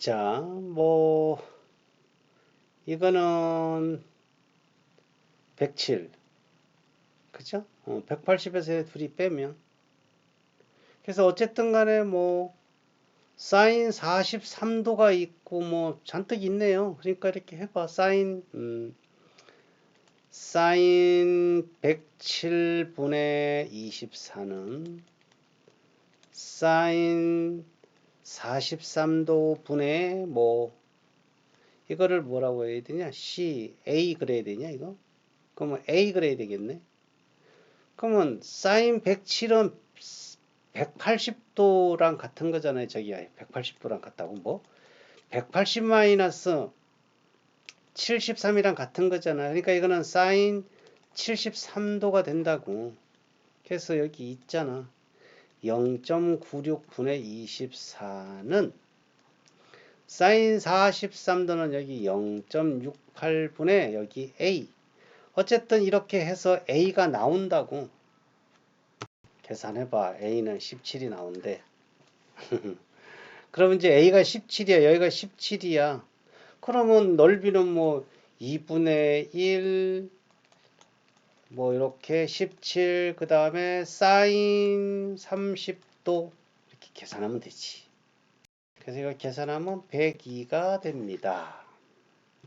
자, 뭐 이거는 107. 그죠? 어, 180에서 둘이 빼면 그래서 어쨌든 간에 뭐 사인 43도가 있고 뭐 잔뜩 있네요. 그러니까 이렇게 해봐. 사인 음, 사인 107분의 24는 사인 43도 분의 뭐 이거를 뭐라고 해야 되냐? C, A 그래야 되냐 이거? 그러면 A 그래야 되겠네. 그러면 사인 107은 180도랑 같은 거잖아요. 저기 180도랑 같다고 뭐? 180 마이너스 73이랑 같은 거잖아요. 그러니까 이거는 사인 73도가 된다고. 그래서 여기 있잖아. 0.96분의 24는 사인 43도는 여기 0.68분의 여기 A. 어쨌든 이렇게 해서 A가 나온다고. 계산해봐. A는 17이 나온대. 그럼 이제 A가 17이야. 여기가 17이야. 그러면 넓이는 뭐 2분의 1, 뭐 이렇게 17, 그 다음에 사인 30도 이렇게 계산하면 되지. 그래서 이거 계산하면 102가 됩니다.